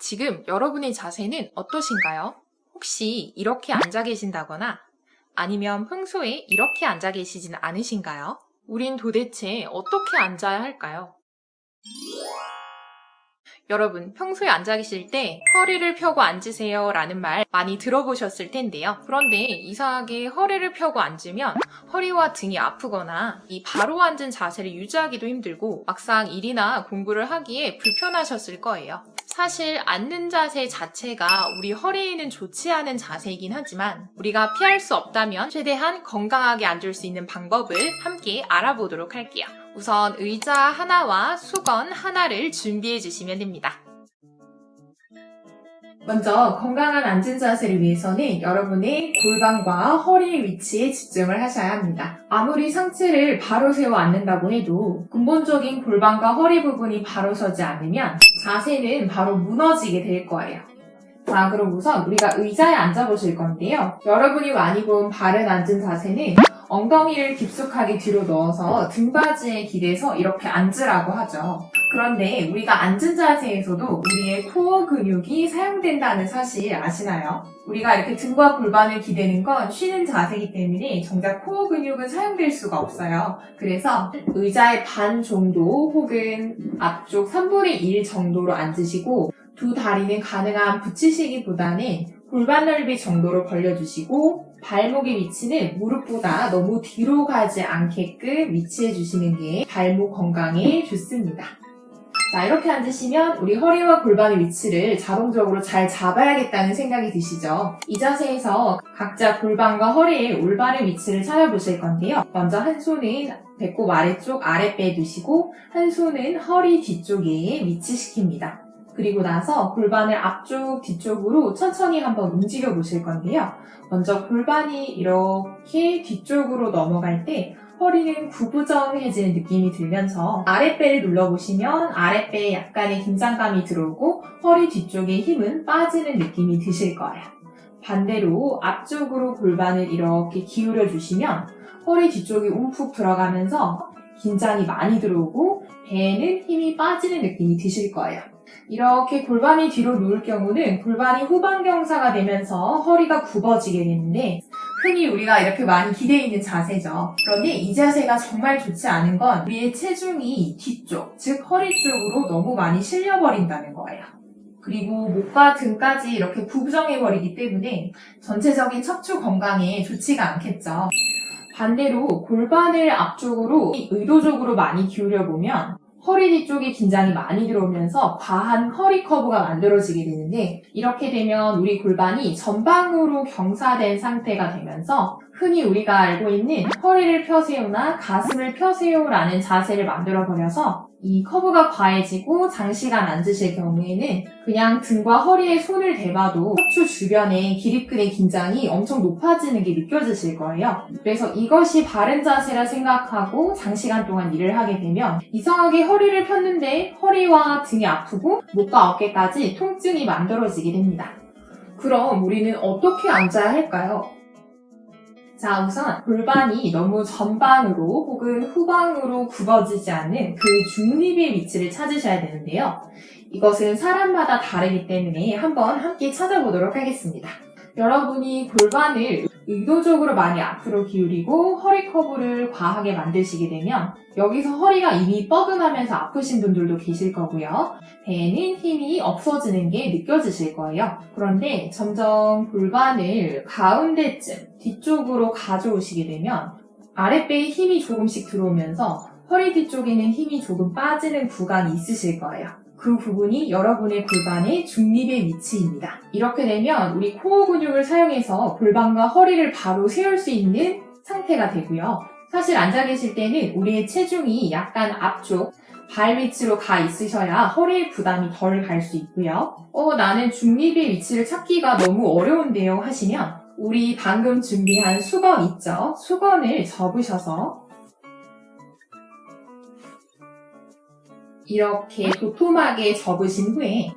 지금 여러분의 자세는 어떠신가요? 혹시 이렇게 앉아 계신다거나 아니면 평소에 이렇게 앉아 계시진 않으신가요? 우린 도대체 어떻게 앉아야 할까요? 여러분, 평소에 앉아 계실 때 허리를 펴고 앉으세요 라는 말 많이 들어보셨을 텐데요. 그런데 이상하게 허리를 펴고 앉으면 허리와 등이 아프거나 이 바로 앉은 자세를 유지하기도 힘들고 막상 일이나 공부를 하기에 불편하셨을 거예요. 사실 앉는 자세 자체가 우리 허리에는 좋지 않은 자세이긴 하지만 우리가 피할 수 없다면 최대한 건강하게 앉을 수 있는 방법을 함께 알아보도록 할게요. 우선 의자 하나와 수건 하나를 준비해 주시면 됩니다. 먼저 건강한 앉은 자세를 위해서는 여러분의 골반과 허리 위치에 집중을 하셔야 합니다. 아무리 상체를 바로 세워 앉는다고 해도 근본적인 골반과 허리 부분이 바로 서지 않으면 자세는 바로 무너지게 될 거예요. 자, 그럼 우선 우리가 의자에 앉아보실 건데요. 여러분이 많이 본 바른 앉은 자세는 엉덩이를 깊숙하게 뒤로 넣어서 등받이에 기대서 이렇게 앉으라고 하죠. 그런데 우리가 앉은 자세에서도 우리의 코어 근육이 사용된다는 사실 아시나요? 우리가 이렇게 등과 골반을 기대는 건 쉬는 자세이기 때문에 정작 코어 근육은 사용될 수가 없어요. 그래서 의자의 반 정도 혹은 앞쪽 3분의 1 정도로 앉으시고 두 다리는 가능한 붙이시기보다는 골반 넓이 정도로 벌려주시고 발목의 위치는 무릎보다 너무 뒤로 가지 않게끔 위치해 주시는 게 발목 건강에 좋습니다. 자, 이렇게 앉으시면 우리 허리와 골반의 위치를 자동적으로 잘 잡아야겠다는 생각이 드시죠? 이 자세에서 각자 골반과 허리의 올바른 위치를 찾아보실 건데요. 먼저 한 손은 배꼽 아래쪽 아랫배에 두시고 한 손은 허리 뒤쪽에 위치시킵니다. 그리고 나서 골반을 앞쪽, 뒤쪽으로 천천히 한번 움직여 보실 건데요. 먼저 골반이 이렇게 뒤쪽으로 넘어갈 때 허리는 구부정해지는 느낌이 들면서 아랫배를 눌러보시면 아랫배에 약간의 긴장감이 들어오고 허리 뒤쪽의 힘은 빠지는 느낌이 드실 거예요. 반대로 앞쪽으로 골반을 이렇게 기울여 주시면 허리 뒤쪽이 움푹 들어가면서 긴장이 많이 들어오고 배에는 힘이 빠지는 느낌이 드실 거예요. 이렇게 골반이 뒤로 누울 경우는 골반이 후방경사가 되면서 허리가 굽어지게 되는데 흔히 우리가 이렇게 많이 기대 있는 자세죠. 그런데 이 자세가 정말 좋지 않은 건 우리의 체중이 뒤쪽, 즉 허리 쪽으로 너무 많이 실려버린다는 거예요. 그리고 목과 등까지 이렇게 구부정해버리기 때문에 전체적인 척추 건강에 좋지가 않겠죠. 반대로 골반을 앞쪽으로 의도적으로 많이 기울여 보면 허리 뒤쪽에 긴장이 많이 들어오면서 과한 허리 커브가 만들어지게 되는데 이렇게 되면 우리 골반이 전방으로 경사된 상태가 되면서 흔히 우리가 알고 있는 허리를 펴세우나 가슴을 펴세우라는 자세를 만들어 버려서 이 커브가 과해지고 장시간 앉으실 경우에는 그냥 등과 허리에 손을 대봐도 척추 주변에 기립근의 긴장이 엄청 높아지는 게 느껴지실 거예요. 그래서 이것이 바른 자세라 생각하고 장시간 동안 일을 하게 되면 이상하게 허리를 폈는데 허리와 등이 아프고 목과 어깨까지 통증이 만들어지게 됩니다. 그럼 우리는 어떻게 앉아야 할까요? 자, 우선 골반이 너무 전방으로 혹은 후방으로 굽어지지 않는 그 중립의 위치를 찾으셔야 되는데요. 이것은 사람마다 다르기 때문에 한번 함께 찾아보도록 하겠습니다. 여러분이 골반을 의도적으로 많이 앞으로 기울이고 허리 커브를 과하게 만드시게 되면 여기서 허리가 이미 뻐근하면서 아프신 분들도 계실 거고요. 배에는 힘이 없어지는 게 느껴지실 거예요. 그런데 점점 골반을 가운데쯤 뒤쪽으로 가져오시게 되면 아랫배에 힘이 조금씩 들어오면서 허리 뒤쪽에는 힘이 조금 빠지는 구간이 있으실 거예요. 그 부분이 여러분의 골반의 중립의 위치입니다. 이렇게 되면 우리 코어 근육을 사용해서 골반과 허리를 바로 세울 수 있는 상태가 되고요. 사실 앉아 계실 때는 우리의 체중이 약간 앞쪽 발 위치로 가 있으셔야 허리의 부담이 덜 갈 수 있고요. 어, 나는 중립의 위치를 찾기가 너무 어려운데요 하시면 우리 방금 준비한 수건 있죠? 수건을 접으셔서 이렇게 도톰하게 접으신 후에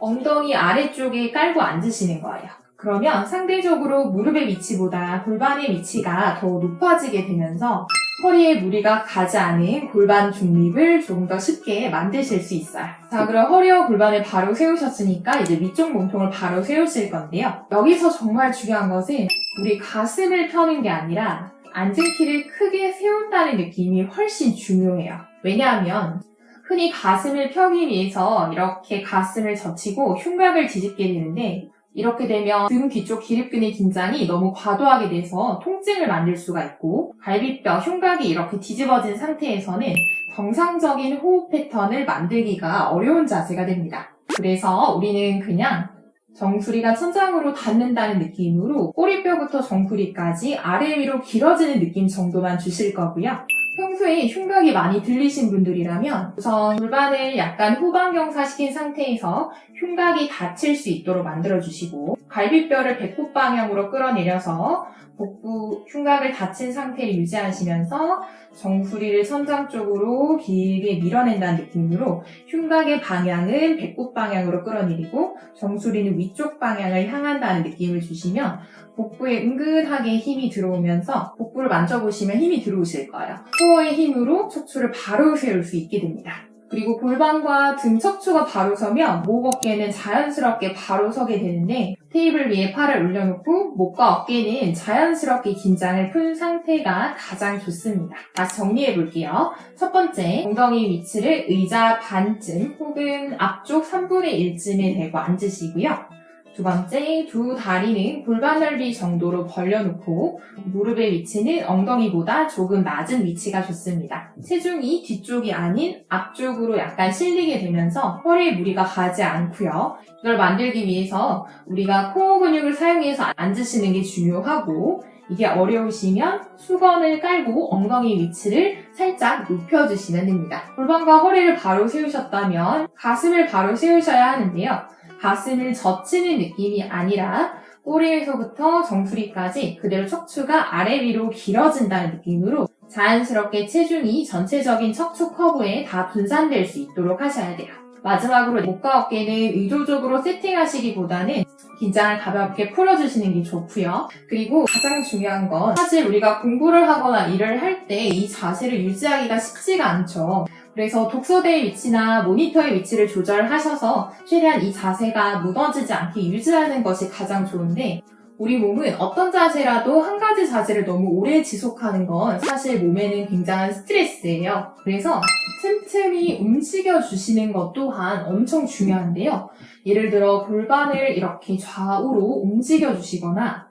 엉덩이 아래쪽에 깔고 앉으시는 거예요. 그러면 상대적으로 무릎의 위치보다 골반의 위치가 더 높아지게 되면서 허리에 무리가 가지 않은 골반 중립을 조금 더 쉽게 만드실 수 있어요. 자, 그럼 허리와 골반을 바로 세우셨으니까 이제 위쪽 몸통을 바로 세우실 건데요. 여기서 정말 중요한 것은 우리 가슴을 펴는 게 아니라 앉은 키를 크게 세운다는 느낌이 훨씬 중요해요. 왜냐하면 흔히 가슴을 펴기 위해서 이렇게 가슴을 젖히고 흉곽을 뒤집게 되는데 이렇게 되면 등 뒤쪽 기립근의 긴장이 너무 과도하게 돼서 통증을 만들 수가 있고 갈비뼈, 흉곽이 이렇게 뒤집어진 상태에서는 정상적인 호흡 패턴을 만들기가 어려운 자세가 됩니다. 그래서 우리는 그냥 정수리가 천장으로 닿는다는 느낌으로 꼬리뼈부터 정수리까지 아래 위로 길어지는 느낌 정도만 주실 거고요. 평소에 흉곽이 많이 들리신 분들이라면 우선 골반을 약간 후방경사시킨 상태에서 흉곽이 닫힐 수 있도록 만들어주시고 갈비뼈를 배꼽 방향으로 끌어내려서 복부 흉곽을 닫힌 상태를 유지하시면서 정수리를 천장 쪽으로 길게 밀어낸다는 느낌으로 흉곽의 방향은 배꼽 방향으로 끌어내리고 정수리는 위쪽 방향을 향한다는 느낌을 주시면 복부에 은근하게 힘이 들어오면서 복부를 만져보시면 힘이 들어오실 거예요. 코어의 힘으로 척추를 바로 세울 수 있게 됩니다. 그리고 골반과 등 척추가 바로 서면 목 어깨는 자연스럽게 바로 서게 되는데 테이블 위에 팔을 올려놓고 목과 어깨는 자연스럽게 긴장을 푼 상태가 가장 좋습니다. 다시 정리해 볼게요. 첫 번째, 엉덩이 위치를 의자 반쯤 혹은 앞쪽 3분의 1쯤에 대고 앉으시고요. 두 번째, 두 다리는 골반 넓이 정도로 벌려놓고 무릎의 위치는 엉덩이보다 조금 낮은 위치가 좋습니다. 체중이 뒤쪽이 아닌 앞쪽으로 약간 실리게 되면서 허리에 무리가 가지 않고요. 이걸 만들기 위해서 우리가 코어 근육을 사용해서 앉으시는 게 중요하고 이게 어려우시면 수건을 깔고 엉덩이 위치를 살짝 높여주시면 됩니다. 골반과 허리를 바로 세우셨다면 가슴을 바로 세우셔야 하는데요. 가슴을 젖히는 느낌이 아니라 꼬리에서부터 정수리까지 그대로 척추가 아래 위로 길어진다는 느낌으로 자연스럽게 체중이 전체적인 척추 커브에 다 분산될 수 있도록 하셔야 돼요. 마지막으로 목과 어깨는 의도적으로 세팅하시기보다는 긴장을 가볍게 풀어주시는 게 좋고요. 그리고 가장 중요한 건 사실 우리가 공부를 하거나 일을 할 때 이 자세를 유지하기가 쉽지가 않죠. 그래서 독서대의 위치나 모니터의 위치를 조절하셔서 최대한 이 자세가 무너지지 않게 유지하는 것이 가장 좋은데 우리 몸은 어떤 자세라도 한 가지 자세를 너무 오래 지속하는 건 사실 몸에는 굉장한 스트레스예요. 그래서 틈틈이 움직여 주시는 것 또한 엄청 중요한데요. 예를 들어 골반을 이렇게 좌우로 움직여 주시거나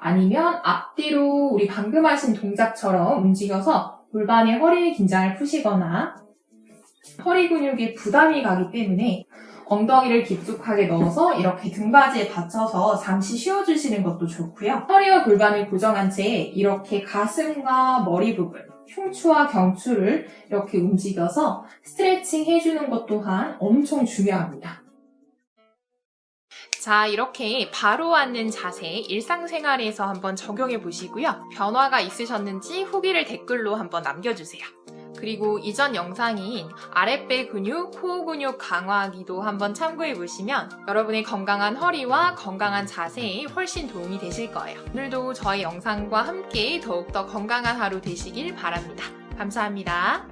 아니면 앞뒤로 우리 방금 하신 동작처럼 움직여서 골반의 허리 긴장을 푸시거나 허리 근육에 부담이 가기 때문에 엉덩이를 깊숙하게 넣어서 이렇게 등받이에 받쳐서 잠시 쉬어주시는 것도 좋고요. 허리와 골반을 고정한 채 이렇게 가슴과 머리 부분, 흉추와 경추를 이렇게 움직여서 스트레칭 해주는 것 또한 엄청 중요합니다. 자, 이렇게 바로 앉는 자세 일상생활에서 한번 적용해 보시고요. 변화가 있으셨는지 후기를 댓글로 한번 남겨주세요. 그리고 이전 영상인 아랫배 근육, 코어 근육 강화하기도 한번 참고해 보시면 여러분의 건강한 허리와 건강한 자세에 훨씬 도움이 되실 거예요. 오늘도 저희 영상과 함께 더욱더 건강한 하루 되시길 바랍니다. 감사합니다.